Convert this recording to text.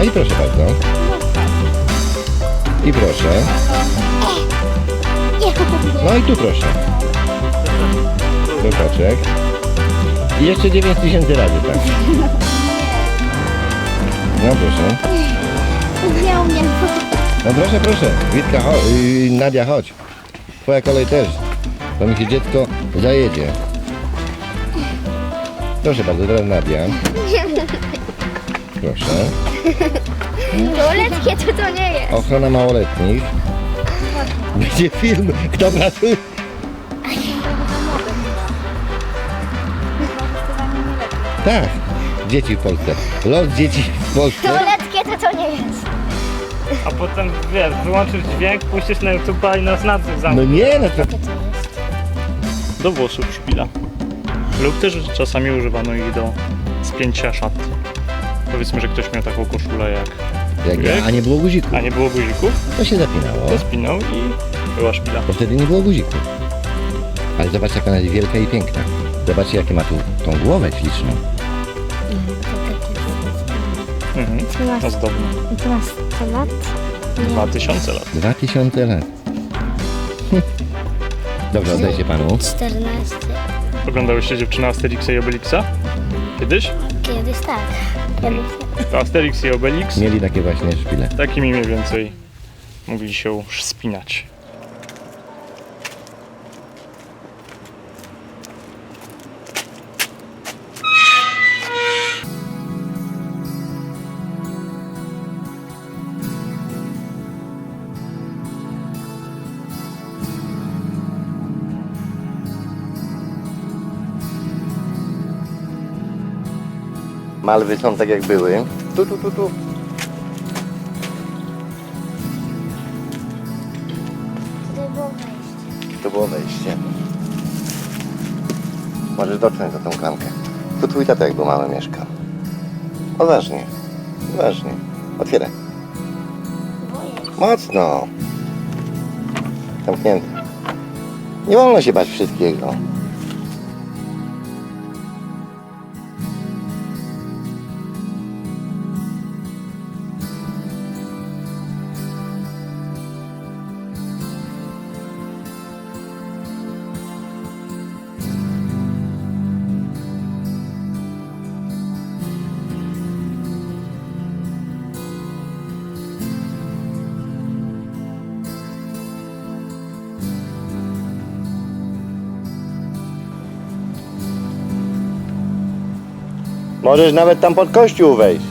No i proszę bardzo. I proszę. No i tu proszę. Krokoczek. I jeszcze 9000 razy, tak. No proszę. Umiem. No proszę, proszę. Witka, yy, Nadia, chodź. Twoja kolej też. To mi się dziecko zajedzie. Proszę bardzo, teraz Nadia. Proszę. Małoletkie to to nie jest. Ochrona małoletnich. Będzie film, kto pracuje. Tak, dzieci w Polsce. Los dzieci w Polsce. Małoletkie to to nie jest. A potem wiesz, wyłączysz dźwięk, puścisz na YouTube'a i nas nadzór No nie, no to... Do włosów szpila. Lub też czasami używano ich do spięcia szat. Powiedzmy, że ktoś miał taką koszulę jak... Jak ja, a nie było guzików. A nie było guzików, To się zapinało. to spinał i była szpila. Bo wtedy nie było guzików. Ale zobacz jak ona jest wielka i piękna. Zobaczcie jakie ma tu tą głowę śliczną. Mhm. To masz 100 lat? 2000 lat. 2000 lat. Hm. Dobrze, oddajcie panu. 14. Oglądałyście dziewczyny Asterixa i Obelixa? Kiedyś? Kiedyś tak. Asterix i Obelix Mieli takie właśnie szpile. takimi mniej więcej mogli się spinać. Malwy są tak jak były. Tu, tu, tu, tu. Tutaj było wejście. To było wejście. Możesz dotknąć za tą klamkę. Tu twój tata jak był mały mieszkał. Odważnie. Odważnie. Otwieraj. Mocno. Zamknięty. Nie wolno się bać wszystkiego. Możesz nawet tam pod kościół wejść.